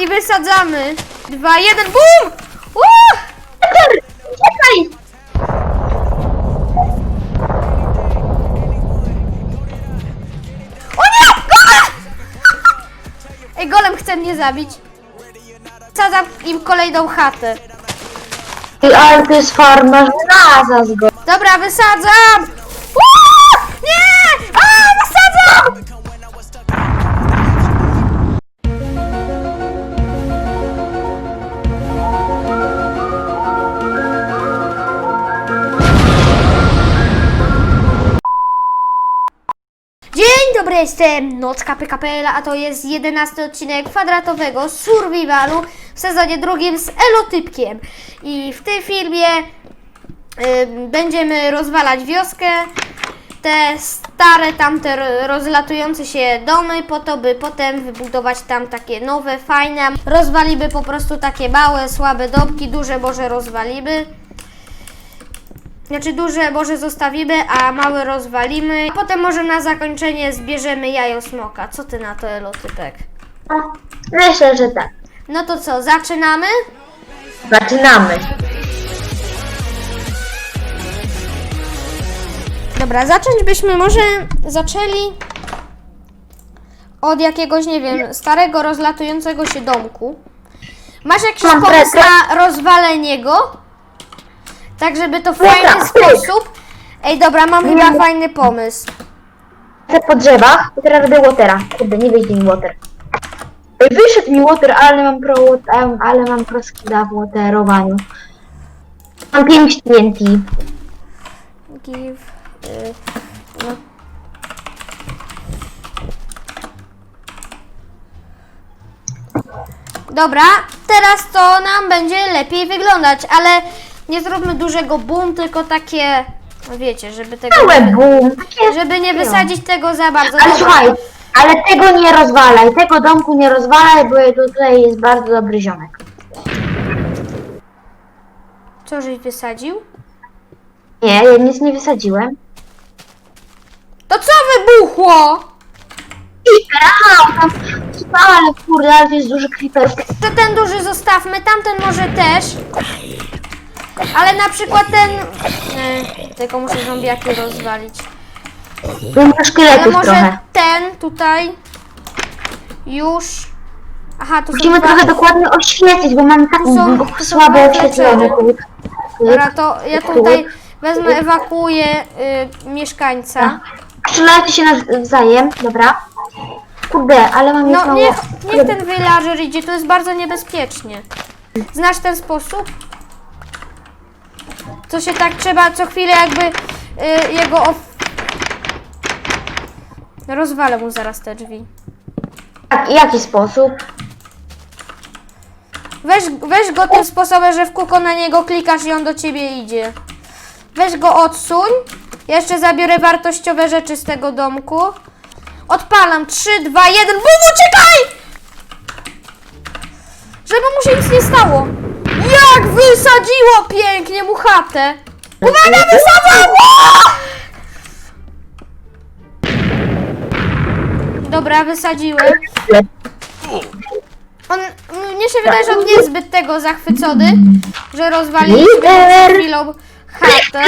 i wysadzamy. Dwa, jeden, bum! Uuu! Czekaj! O nie! Golem! Ej, golem chce mnie zabić. Wsadzam im kolejną chatę. Ty, ale to jest farma żelaza z go. Dobra, wysadzam! Uuu! Nie! A, wysadzam! Jestem Nocka PKPL, a to jest 11 odcinek kwadratowego survivalu w sezonie drugim z Elotypkiem. I w tym filmie y, będziemy rozwalać wioskę, te stare, tamte ro- rozlatujące się domy, po to, by potem wybudować tam takie nowe, fajne. Rozwalimy po prostu takie małe, słabe domki, duże może rozwalimy. Znaczy duże może zostawimy, a małe rozwalimy. A potem może na zakończenie zbierzemy jajo smoka. Co ty na to, Elotypek? No, Myślę, że tak. No to co, zaczynamy? Zaczynamy. Dobra, zacząć byśmy może zaczęli od jakiegoś, nie wiem, starego, rozlatującego się domku. Masz jakiś pomysł na rozwalenie go? Tak, żeby to w Dobra, fajny pyk. sposób. Ej, dobra, mam Nie. chyba fajny pomysł. Te po drzewach, i teraz robię watera. Kurde, nie wyjdzie mi water. Ej, Wyszedł mi water, ale mam pro, em, ale mam pro skilla w waterowaniu. Mam 5 TNT. Give. Y, no. Dobra, teraz to nam będzie lepiej wyglądać, ale nie zróbmy dużego boom, tylko takie, no wiecie, żeby tego, Małe boom. Takie... żeby nie wysadzić tego za bardzo. Ale słuchaj, ale tego nie rozwalaj, tego domku nie rozwalaj, bo tutaj jest bardzo dobry ziomek. Co żeś wysadził? Nie, ja nic nie wysadziłem. To co wybuchło? Creeper, ale kurde, ale to jest duży creeper. To ten duży zostawmy, tamten może też. Ale na przykład ten... E, tylko muszę zombiaki rozwalić. Tu ma Ale szkieletów może trochę. ten tutaj już. Aha, to są Musimy dwa. trochę dokładnie oświecić, bo mam tak Tu są- tu są słabo dwa tu. Dobra, to ja tutaj wezmę, ewakuuję y, mieszkańca. Strzelajcie się nawzajem, dobra? Kurde, ale mam już No mało... niech, niech ten villager idzie, to jest bardzo niebezpiecznie. Znasz ten sposób? Co się tak trzeba co chwilę jakby y, jego of... Rozwalę mu zaraz te drzwi. Jak, jaki sposób? Weź, weź go tym sposobem, że w kółko na niego klikasz i on do ciebie idzie. Weź go odsuń. Jeszcze zabiorę wartościowe rzeczy z tego domku. Odpalam. 3, 2, 1. Bum, uciekaj! Żeby mu się nic nie stało. Jak wysadziło pięknie mu chatę. Uwaga, wysadzam! Dobra, wysadziłem. On, mnie się wydaje, że on nie jest zbyt tego zachwycony, że rozwaliliśmy przed chwilą chatę.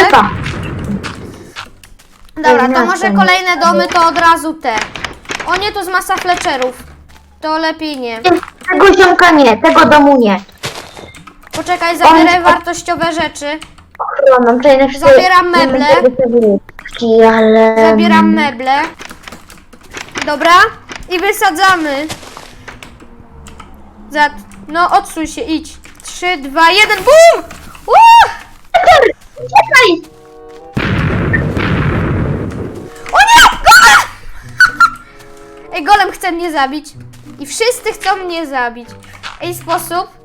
Dobra, to może kolejne domy to od razu te. O nie, tu z masa fletcherów. To lepiej nie. Tego ziomka nie, tego domu nie. Poczekaj, zabierę wartościowe rzeczy. Ochroną, tutaj na przykład- Zabieram meble. ale... Zabieram meble. Dobra, i wysadzamy. Za... No, odsuń się, idź. 3, 2, 1, bum! Uuu! Czekaj! O nie! Golem! Ej, golem chce mnie zabić. I wszyscy chcą mnie zabić. Ej, sposób.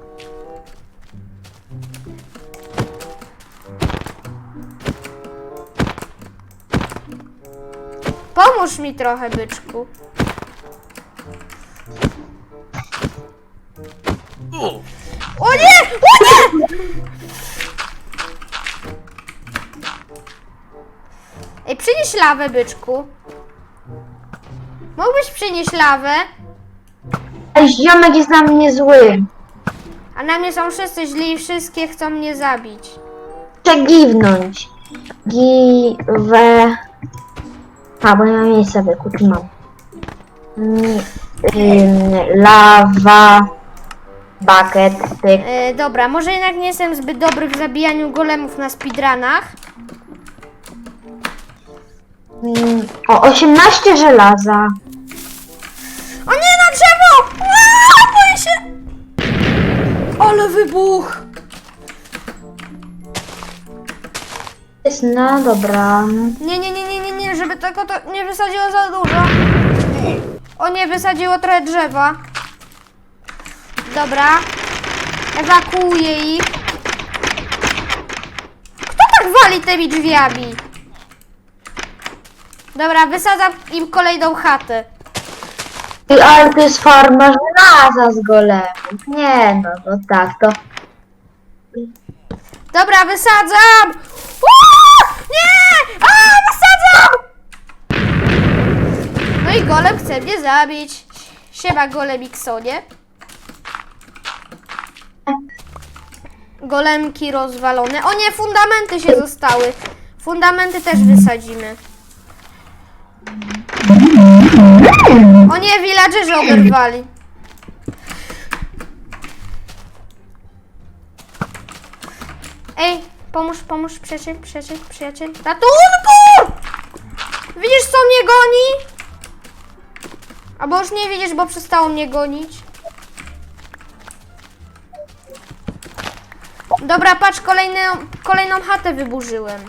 Pomóż mi trochę, byczku. O nie! O nie! Ej, przynieś lawę, byczku. Mógłbyś przynieść lawę? Ej, ziomek jest na mnie zły. A na mnie są wszyscy źli i wszystkie chcą mnie zabić. Muszę giwnąć. Giwe... A, bo nie mam miejsca wyku, tu mam. Mm, ym, Lawa... Bucket, tyk. E, dobra, może jednak nie jestem zbyt dobry w zabijaniu golemów na speedrunach. Mm, O, 18 żelaza. O nie, na drzewo! Aaa, boję się! Ale wybuch! Jest, no dobra. Nie, nie, nie, nie, nie, nie, żeby tego to nie wysadziło za dużo. O nie, wysadziło trochę drzewa. Dobra. Ewakuuję ich. Kto tak wali tymi drzwiami? Dobra, wysadzam im kolejną chatę. I, ale to jest farma żelaza z golemów. Nie, no to tak, to... Dobra, wysadzam! Nie! A, wysadzam! No i golem chce mnie zabić. Siema golemiksonie. Golemki rozwalone. O nie, fundamenty się zostały. Fundamenty też wysadzimy. O nie, villagerzy oberwali. Ej, pomóż, pomóż, przyjaciel, przyjaciel, przyjaciel. Ratunku! Widzisz, co mnie goni? Albo już nie widzisz, bo przestało mnie gonić. Dobra, patrz, kolejną, kolejną chatę wyburzyłem.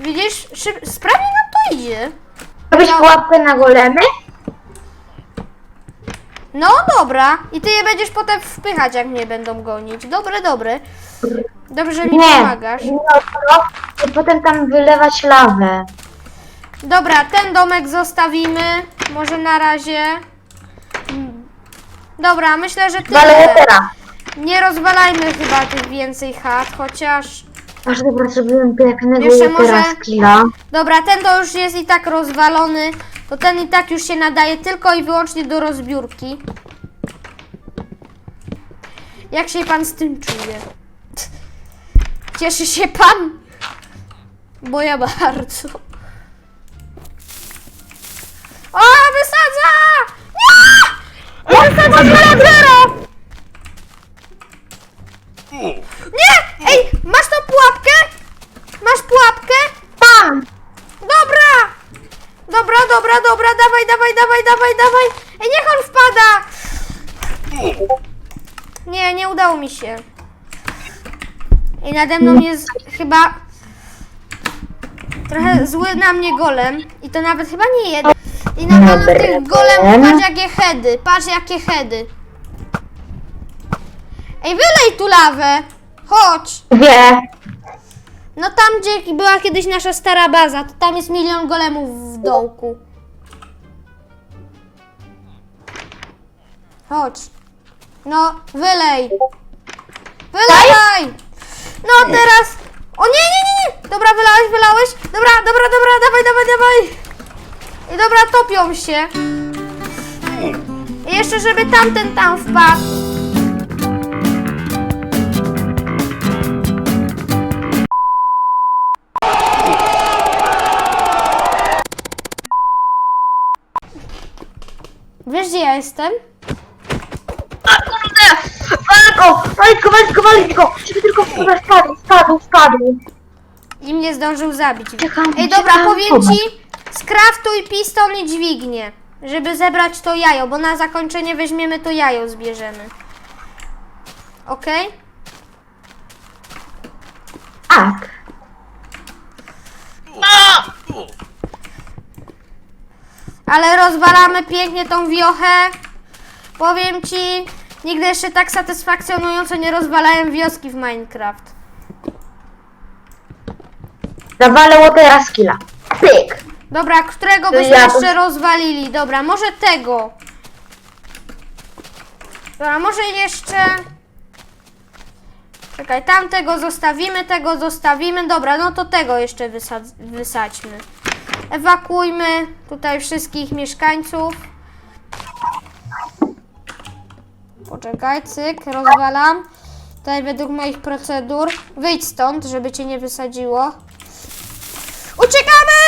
Widzisz? Szyb, sprawnie nam to idzie. Robisz pułapkę na golemy? No dobra. I ty je będziesz potem wpychać, jak mnie będą gonić. Dobre, dobre. Dobrze, że mi Nie. pomagasz. No, to, i potem tam wylewać lawę. Dobra, ten domek zostawimy. Może na razie. Dobra, myślę, że tyle. teraz. Nie rozwalajmy chyba tych więcej chat, chociaż. Aż dobra, zrobiłem pięknego Jeszcze może-. Dobra, ten to już jest i tak rozwalony. To ten i tak już się nadaje tylko i wyłącznie do rozbiórki. Jak się pan z tym czuje? Cieszy się pan? Bo ja bardzo. O, wysadza! Nie! Wysadza villagera! Nie! Ej, masz tą pułapkę? Masz pułapkę? Tam! Dobra! Dobra, dobra, dobra, dawaj, dawaj, dawaj, dawaj! Ej, niech on wpada! Nie, nie udało mi się. I nade mną jest chyba trochę zły na mnie golem. I to nawet chyba nie jeden. I na pewno Dobra, tych golem. patrz jakie heady, patrz jakie heady. Ej, wylej tu lawę! Chodź! Wie. No tam, gdzie była kiedyś nasza stara baza, to tam jest milion golemów w dołku. Chodź. No, wylej. Wylej! No teraz... O nie, nie, nie, nie! Dobra, wylałeś, wylałeś. Dobra, dobra, dobra, dawaj, dawaj, dawaj. I dobra, topią się. I jeszcze, żeby tamten tam wpadł. Wiesz, gdzie ja jestem? A kurde! Walko! Walić go, walić go, walić go! Żeby tylko kurde spadł, spadł, spadł. I mnie zdążył zabić. Czekam, Ej, dobra, czekam, powiem ci, skraftuj piston i dźwignię, żeby zebrać to jajo, bo na zakończenie weźmiemy to jajo, zbierzemy. Okej? Tak. Ale rozwalamy pięknie tą wiochę. Powiem ci, nigdy jeszcze tak satysfakcjonująco nie rozwalałem wioski w Minecraft. Zawalę Watera skilla. Pyk. Dobra, którego byśmy ja- jeszcze rozwalili? Dobra, może tego. Dobra, może jeszcze... Czekaj, tamtego zostawimy, tego zostawimy. Dobra, no to tego jeszcze wysad- wysadźmy. Ewakuujmy tutaj wszystkich mieszkańców. Poczekaj, cyk, rozwalam. Tutaj według moich procedur. Wyjdź stąd, żeby cię nie wysadziło. Uciekamy!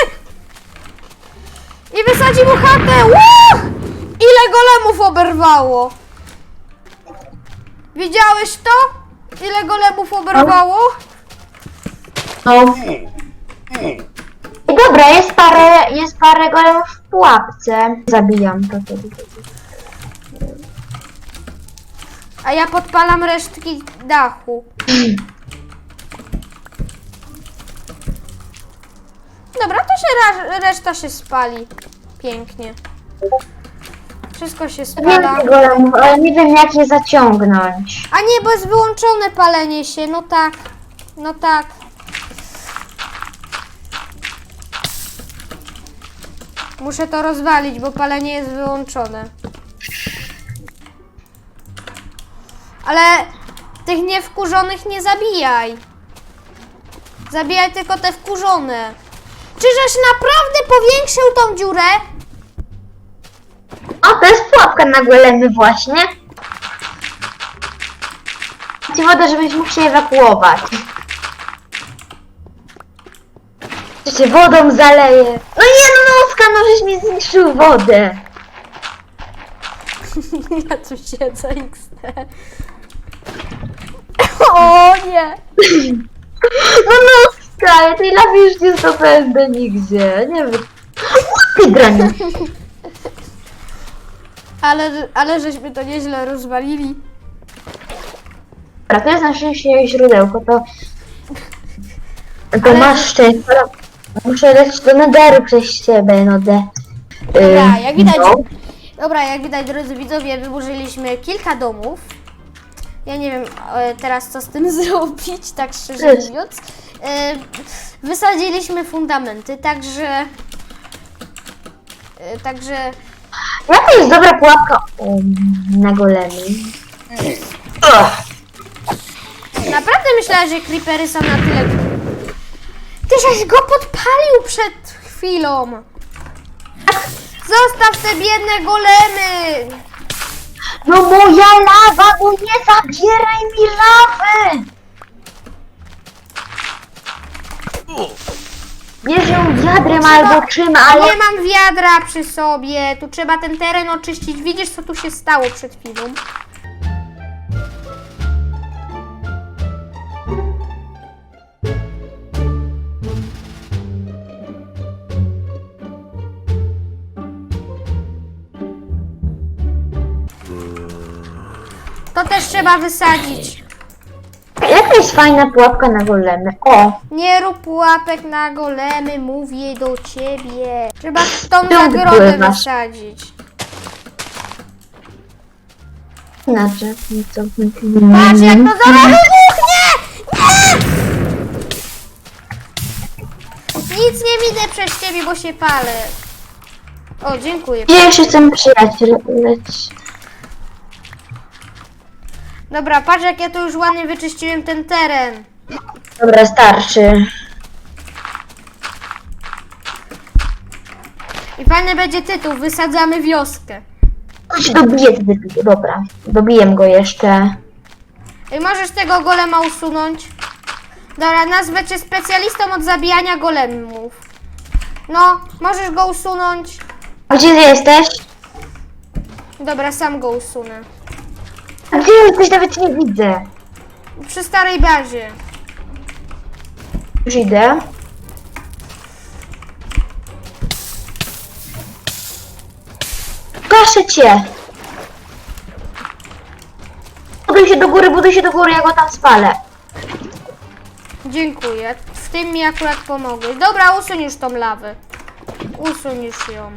I wysadzi mu chatę! Ło! Ile golemów oberwało? Widziałeś to? Ile golemów oberwało? No. I dobra, jest parę, jest parę golemów w pułapce. Zabijam to. to. A ja podpalam resztki dachu. Dobra, to się reszta się spali. Pięknie. Wszystko się spala. Wiem golemów, ale nie wiem jak je zaciągnąć. A nie, bo jest wyłączone palenie się. No tak. No tak. Muszę to rozwalić, bo palenie jest wyłączone. Ale tych niewkurzonych nie zabijaj. Zabijaj tylko te wkurzone. Czyżeś naprawdę powiększył tą dziurę? O, to jest pułapka na golemy właśnie. Ci wodę, żebyś mógł się ewakuować. To się wodą zaleje. No nie no, Noska, no żeś mi zniszczył wodę. Ja tu siedzę XD. O nie! No Noska, ja tej lawy już nie zdobędę nigdzie. Nie wiem. Ty graniu. Ale, ale żeśmy to nieźle rozwalili. Dobra, to jest na szczęście źródełko, to... To Ale- masz szczęście. Muszę lecieć do nederu przez ciebie, no de. Dobra, Ym, jak widać, no. dobra, jak widać, drodzy widzowie, wyburzyliśmy kilka domów. Ja nie wiem e, teraz, co z tym zrobić, tak szczerze mówiąc. E, Wysadziliśmy fundamenty, także... e, Także... Jaka jest dobra pułapka um, na golemy? Naprawdę myślałem, że creepery są na tyle... Ty żeś go podpalił przed chwilą! Zostaw te biedne golemy! No moja lawa, bo nie zabieraj mi lawy! Bierz ją wiadrem albo czym, ale... Nie mam wiadra przy sobie. Tu trzeba ten teren oczyścić. Widzisz, co tu się stało przed chwilą? To też trzeba wysadzić. Jaka jest fajna pułapka na golemy? O! Nie rób pułapek na golemy, mówię do ciebie. Trzeba tą Ty zagrodę wpływasz. wysadzić. Znaczy, co? Patrz jak to zaraz wybuchnie! Nie! Nic nie widzę przez ciebie, bo się palę. O, dziękuję. Pierwszy ten przyjaciel, leć. Dobra, patrz jak ja tu już ładnie wyczyściłem ten teren. Dobra, starczy. I fajny będzie tytuł, wysadzamy wioskę. Chodź dobiję ty debilu, dobra. Dobiję go jeszcze. I możesz tego golema usunąć. Dobra, nazwę cię specjalistą od zabijania golemów. No, możesz go usunąć. A gdzie jesteś? Dobra, sam go usunę. A gdzie jesteś? Nawet nie widzę. Przy starej bazie. Już idę. Proszę cię. Buduj się do góry, buduj się do góry, ja go tam spalę. Dziękuję. W tym mi akurat pomogłeś. Dobra, usuń już tą lawę. Usuń już ją.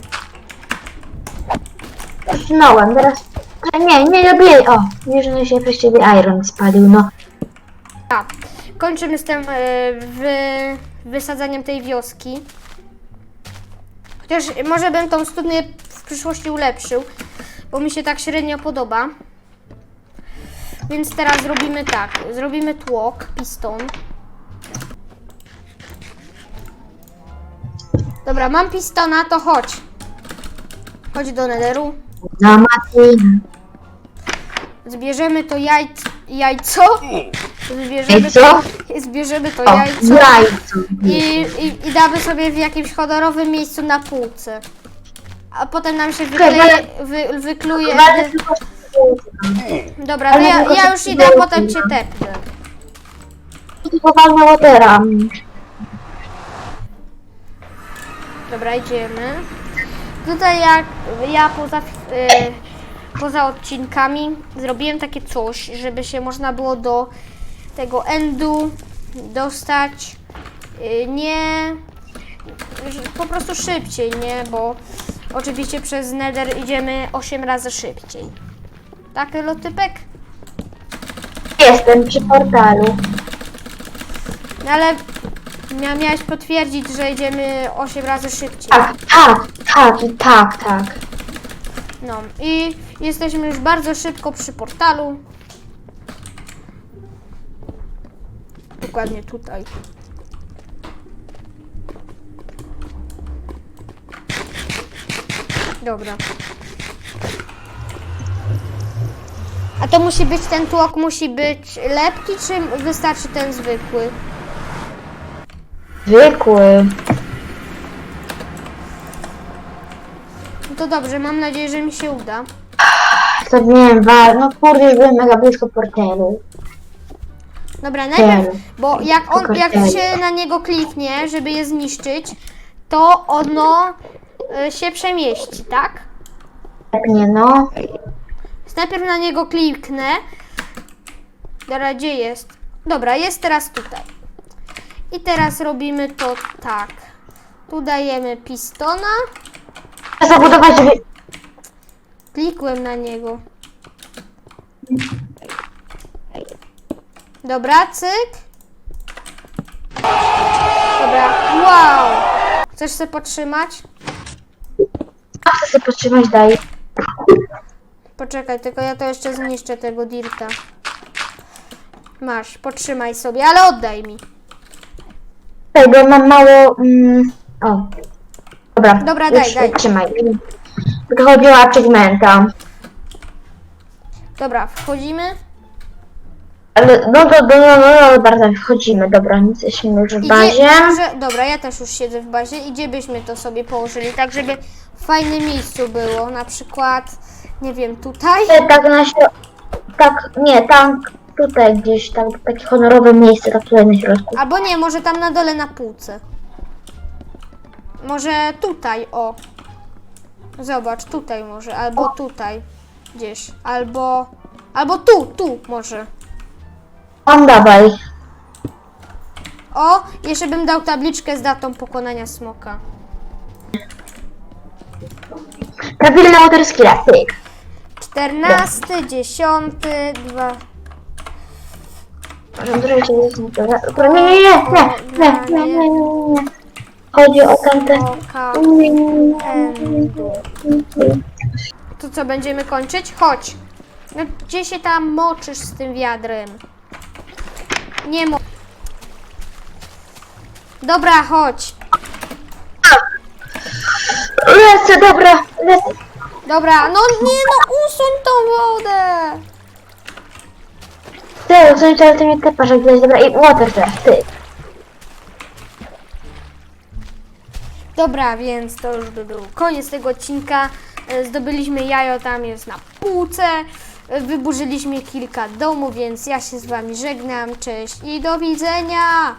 Usunąłem, teraz... Nie, nie robię... O, wiesz, że się przez ciebie iron spalił, no. A, kończymy z tym e, wy, wysadzaniem tej wioski. Chociaż może bym tą studnię w przyszłości ulepszył, bo mi się tak średnio podoba. Więc teraz zrobimy tak. Zrobimy tłok, piston. Dobra, mam pistona, to chodź. Chodź do nederu. Martina. Zbierzemy to jajc, jajco. Zbierzemy Jajco? to, zbierzemy to O, jajco. jajco. I, i, I damy sobie w jakimś honorowym miejscu na półce. A potem nam się wykluje, wy, wykluje. Ale tylko Dobra, to ale ja, tylko ja już idę, potem cię tepnę. tylko walna Watera. Dobra, idziemy. Tutaj jak ja poza, y, poza odcinkami zrobiłem takie coś, żeby się można było do tego endu dostać y, nie po prostu szybciej, nie? Bo oczywiście przez nether idziemy 8 razy szybciej. Tak, lotypek? Jestem przy portalu. No ale mia- miałeś potwierdzić, że idziemy 8 razy szybciej. Tak, tak, tak, tak, tak. No i jesteśmy już bardzo szybko przy portalu. Dokładnie tutaj. Dobra. A to musi być, ten tłok musi być lepki, czy wystarczy ten zwykły? Zwykły. To dobrze, mam nadzieję, że mi się uda. To nie wiem, wa- no kurde, już byłem mega blisko portalu. Dobra, najpierw, bo jak on, jak się na niego kliknie, żeby je zniszczyć, to ono y, się przemieści, tak? Tak nie no. Więc najpierw na niego kliknę. Dobra, gdzie jest? Dobra, jest teraz tutaj. I teraz robimy to tak. Tu dajemy pistona. Zabudować drzwi. Klikłem na niego. Dobra, cyk. Dobra, wow. Chcesz sobie potrzymać? Chcę sobie podtrzymać, daj. Poczekaj, tylko ja to jeszcze zniszczę tego dirta. Masz, potrzymaj sobie, ale oddaj mi. Bo mam mało... Mm, o. Dobra, Dobra, daj, daj. Trzymaj. Tylko chodzi o achievementa. Dobra, wchodzimy. Ale, no, no, no, no, no, no, bardzo wchodzimy, dobra, nic jesteśmy już w I bazie. Może, dobra, ja też już siedzę w bazie. I gdzie byśmy to sobie położyli, tak żeby w fajnym miejscu było. Na przykład, nie wiem, tutaj. E, Tak na tak, nie, tam, tutaj gdzieś, tam, takie honorowe miejsce, tak tutaj na środku. Albo nie, może tam na dole na półce. Może tutaj, o. Zobacz, tutaj może, albo tutaj. Gdzieś, albo... Albo tu, tu może. On dawaj. O, jeszcze bym dał tabliczkę z datą pokonania smoka. Prawilne waterskilla, pyk. 14, 10, 2. Nie, nie, nie, nie, nie, nie, nie, nie, nie. Chodzi o tamte... Endu. To co, będziemy kończyć? Chodź. No, gdzie się tam moczysz z tym wiadrem? Nie mo... Dobra, chodź. Lecę, dobra, lecę. Dobra, no nie no, usuń tą wodę. Ty, co ale ty mnie tepasz, widać, dobra, i water teraz, ty. Dobra, więc to już by był koniec tego odcinka. E, Zdobyliśmy jajo, tam jest na półce. E, Wyburzyliśmy kilka domów, więc ja się z wami żegnam. Cześć i do widzenia!